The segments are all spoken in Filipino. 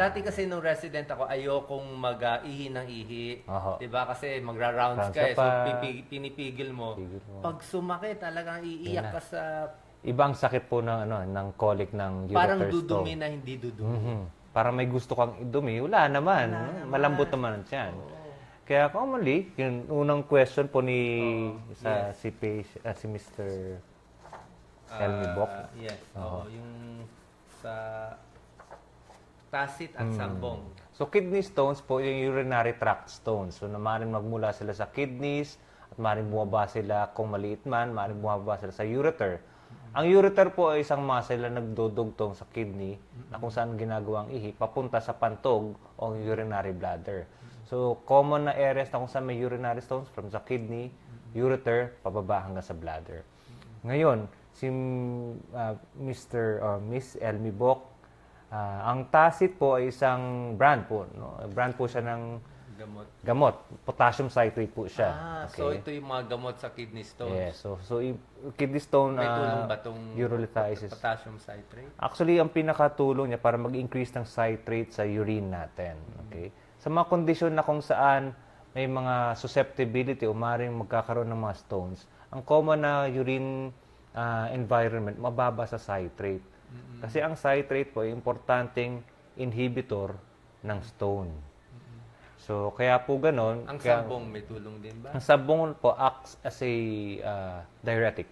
Dati kasi nung resident ako, ayokong mag-ihi ng ihi. Oho. 'Di ba? Kasi magra-rounds Rounds ka eh. So pa. pipi- pinipigil mo. Pigil mo. Pag sumakit, talagang iiyak Yan na. ka sa Ibang sakit po ng ano ng colic ng ureter parang stone. dudumi na hindi dudumi. Mhm. Parang may gusto kang idumi, wala naman. Malambot naman yan. Kaya commonly, yung unang question po ni sa si page, ah, si Mr. Helmy Bok. Ah, yes. Oo, yung sa tacit at sambong. So kidney stones po yung urinary tract stones. So na maaaring magmula sila sa kidneys at maaaring bumaba sila kung maliit man, maaaring bumaba sila sa ureter. Ang ureter po ay isang muscle na nagdudugtong sa kidney na kung saan ginagawang ihi papunta sa pantog o urinary bladder. So common na areas na kung saan may urinary stones from sa kidney, ureter, pababa hanggang sa bladder. Ngayon, si uh, Mr. or Miss Elmi Bok Ah, ang Tacit po ay isang brand po. No? Brand po siya ng Gamot. gamot. Potassium citrate po siya. Ah, so ito yung mga gamot sa kidney stones. Yes. So, so kidney stone May tulong ba itong urolithiasis. potassium citrate? Actually, ang pinakatulong niya para mag-increase ng citrate sa urine natin. Okay? Sa mga kondisyon na kung saan may mga susceptibility o maaaring magkakaroon ng mga stones, ang common na urine ah, environment, mababa sa citrate. Kasi ang citrate po ay importanteng inhibitor ng stone. So, kaya po ganon. Ang kaya- sambong may tulong din ba? ang sabong po acts as a uh, diuretic.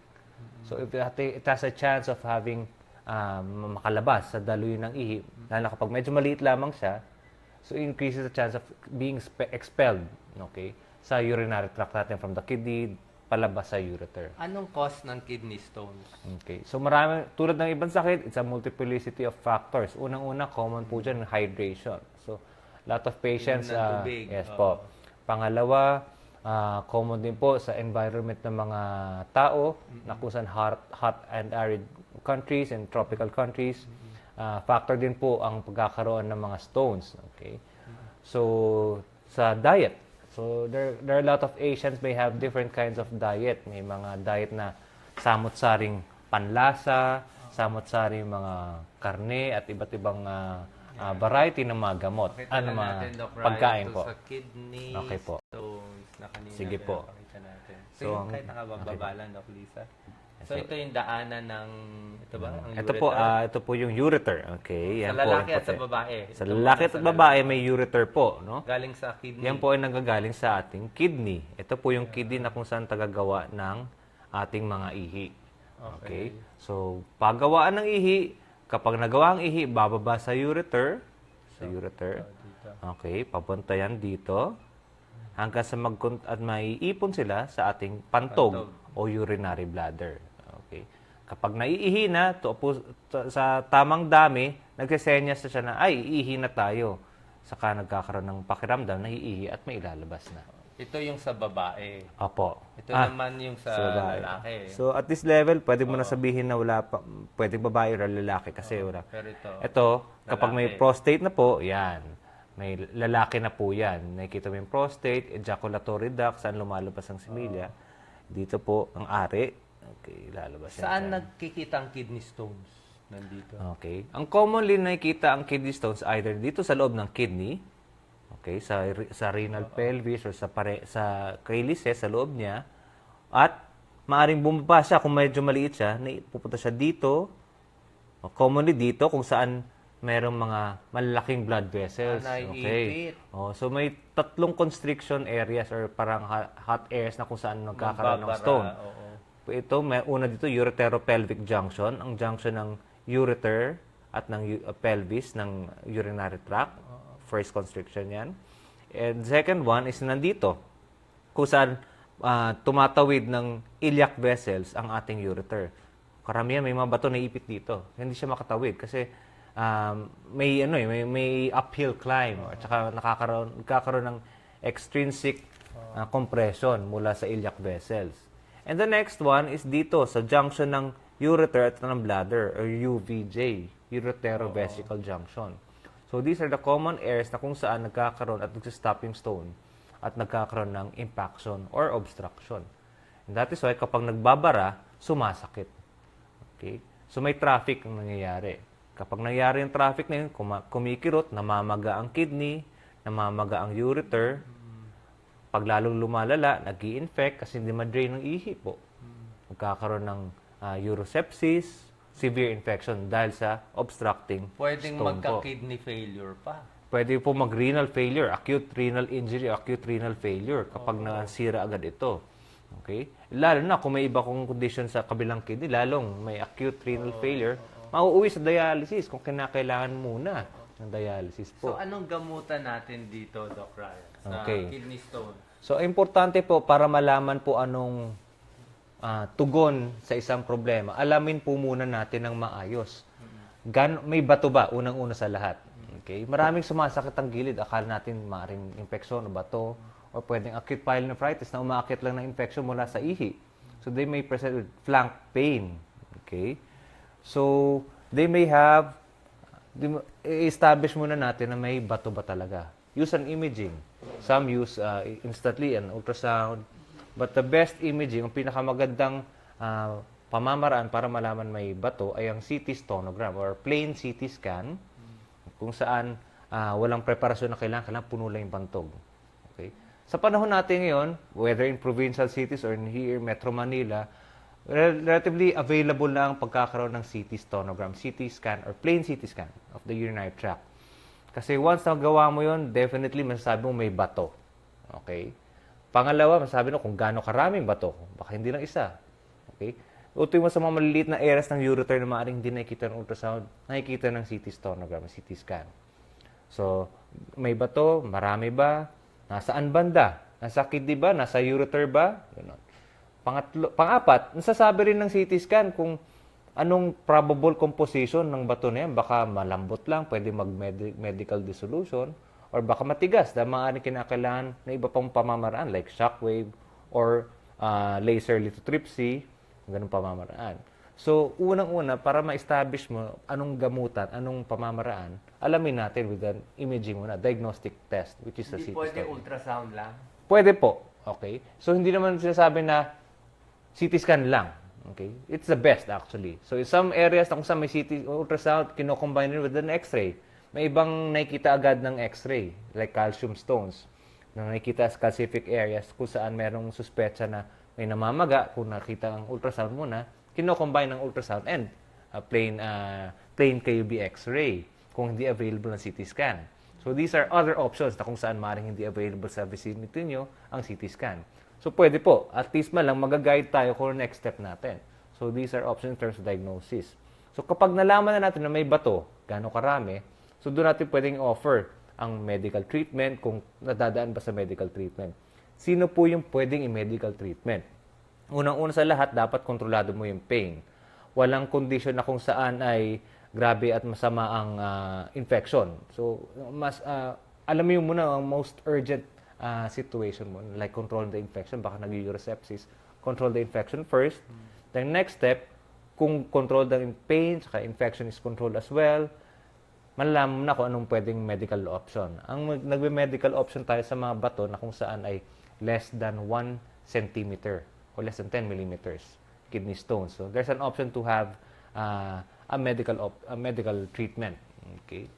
So if it, it has a chance of having um, makalabas sa daluy ng ihi, lalo na kapag medyo maliit lamang siya, so increases the chance of being expelled okay, sa urinary tract natin from the kidney palabas sa ureter. Anong cause ng kidney stones? Okay. So marami, tulad ng ibang sakit, it's a multiplicity of factors. Unang-una, common po dyan, hydration. So, lot of patients, tubig. yes Oo. po. Pangalawa, ah, common din po sa environment ng mga tao, na kung saan hot, hot and arid countries and tropical countries. Ah, factor din po ang pagkakaroon ng mga stones. Okay. So, sa diet. So, there, there are a lot of Asians may have different kinds of diet. May mga diet na samot-saring panlasa, samot-saring mga karne at iba't ibang ah, ah, variety ng mga gamot. Pakita ano mga natin, Doc pagkain po. Sa kidney Okay po. stones na kanina Sige po. natin. So, So, yung kahit nakabababa lang, Doc Lisa. So, ito yung daanan ng, ito ba? Ang Ito po, ureter? ah, ito po yung ureter. Okay, sa yan po. lalaki yung at sa puti. babae. Sa Ito lalaki at sa babae may ureter po, no? Galing sa kidney. Yan po ay nanggagaling sa ating kidney. Ito po yung kidney na kung saan tagagawa ng ating mga ihi. Okay? So, paggawaan ng ihi, kapag nagawa ang ihi, bababa sa ureter. Sa ureter. Okay, papunta yan dito. Hanggang sa mag at maiipon sila sa ating pantog, o urinary bladder. Okay. Kapag naiihi na to, sa tamang dami, nagsesenyas na siya na, ay, iihi na tayo. Saka nagkakaroon ng pakiramdam na iihi at may ilalabas na. Ito yung sa babae. Opo. Ito Ah, naman yung sa, sa babae. lalaki. So at this level, pwede mo na sabihin na wala pa, pwedeng babae o lalaki kasi wala. Pero ito, Ito, kapag may prostate na po, yan. May lalaki na po yan. Nakikita mo yung prostate, ejaculatory duct, saan lumalabas ang similya. Dito po, ang ari. Okay, lalabas yan saan nagkikita ang kidney stones? Nandito. Okay. Ang commonly nakikita ang kidney stones either dito sa loob ng kidney, okay, sa sa renal pelvis or sa pare, sa calyces sa loob niya at maaring bumaba siya kung medyo maliit siya, pupunta siya dito. O, commonly dito kung saan mayroong mga malalaking blood vessels. Ah, naiipit. Oh, so may tatlong constriction areas or parang hot areas na kung saan nagkakaroon ng stone. oo. Ito, may una dito, ureteropelvic junction. Ang junction ng ureter at ng uh, pelvis ng urinary tract. First constriction yan. And second one is nandito, kung saan ah, tumatawid ng iliac vessels ang ating ureter. Karamihan may mga bato na ipit dito. Hindi siya makatawid kasi um, may ano eh, may, may uphill climb at saka nakakaroon nagkakaroon ng extrinsic ah, compression mula sa iliac vessels. And the next one is dito sa junction ng ureter at ng bladder or UVJ, ureterovesical junction. So these are the common areas na kung saan nagkakaroon at nagsistopping stone at nagkakaroon ng impaction or obstruction. And that is why kapag nagbabara, sumasakit. Okay? So may traffic ang nangyayari. Kapag nangyari yung traffic na yun, kumikirot, namamaga ang kidney, namamaga ang ureter, pag lalong lumalala, nag infect kasi hindi ma-drain ng ihi po. Magkakaroon ng ah, urosepsis, severe infection dahil sa obstructing Pwedeng stone po. magka-kidney failure pa. Pwede po mag-renal failure, acute renal injury, acute renal failure kapag nasira agad ito. Okay? Lalo na kung may iba kong condition sa kabilang kidney, lalong may acute renal failure, mauuwi sa dialysis kung kinakailangan muna ng dialysis po. So anong gamutan natin dito, Doc Ryan? Sa Okay. kidney stone. So, importante po para malaman po anong ah, tugon sa isang problema, alamin po muna natin ng maayos. Gan may bato ba? Unang-una sa lahat. Okay? Maraming sumasakit ang gilid. Akala natin maaaring infeksyon o bato or pwedeng acute pyelonephritis na umaakit lang ng infection mula sa ihi. So, they may present with flank pain. Okay? So, they may have i-establish muna natin na may bato ba talaga. Use an imaging. Some use uh, instantly an ultrasound. But the best imaging, ang pinakamagandang uh, pamamaraan para malaman may bato ay ang CT stonogram or plain CT scan kung saan uh, walang preparasyon na kailangan, kailangan puno lang yung bantog. Okay? Sa panahon natin ngayon, whether in provincial cities or in here, Metro Manila, rel- relatively available na ang pagkakaroon ng CT stonogram, CT scan, or plain CT scan of the urinary tract. Kasi once na gawa mo yon, definitely masasabi mo may bato. Okay? Pangalawa, masasabi mo kung gaano karaming bato. Baka hindi lang isa. Okay? Utoy mo sa mga maliliit na areas ng ureter na maaaring hindi nakikita ng ultrasound, nakikita ng CT stonogram, CT scan. So, may bato, marami ba? Nasaan banda? Nasa kidney ba? Nasa ureter ba? Ganon. Pangatlo, pangapat, nasasabi rin ng CT scan kung anong probable composition ng bato na yan. Baka malambot lang, pwede mag-medical dissolution, or baka matigas dahil maaaring kinakailangan na iba pang pamamaraan like shockwave or ah, laser lithotripsy, ganun pamamaraan. So, unang-una, para ma-establish mo anong gamutan, anong pamamaraan, alamin natin with an imaging muna, diagnostic test, which is a Hindi CT pwede study. ultrasound lang. Pwede po. Okay? So, hindi naman sinasabi na CT scan lang. Okay? It's the best actually. So, in some areas kung saan may CT ultrasound, kinocombine it with an X-ray. May ibang nakikita agad ng X-ray, like calcium stones, na nakikita sa calcific areas kung saan merong suspecha na may namamaga, kung nakita ang ultrasound muna, kinocombine ng ultrasound and uh, plain, uh, plain KUB X-ray kung hindi available ng CT scan. So these are other options na kung saan maaaring hindi available sa vicinity nyo ang CT scan. So pwede po, at least man lang mag-guide tayo kung next step natin. So these are options in terms of diagnosis. So kapag nalaman na natin na may bato, gaano karami, so doon natin pwedeng offer ang medical treatment kung nadadaan ba sa medical treatment. Sino po yung pwedeng i-medical treatment? Unang-una sa lahat, dapat kontrolado mo yung pain. Walang condition na kung saan ay grabe at masama ang ah, infection. So, mas ah, alam mo muna ang most urgent ah, situation mo, like control the infection, baka nag-urosepsis, control the infection first. Then next step, kung control the pain, saka infection is controlled as well, malalaman na kung anong pwedeng medical option. Ang nagbe-medical option tayo sa mga bato na kung saan ay less than 1 centimeter or less than 10 millimeters kidney stones. So there's an option to have uh, a medical op- a medical treatment. Okay?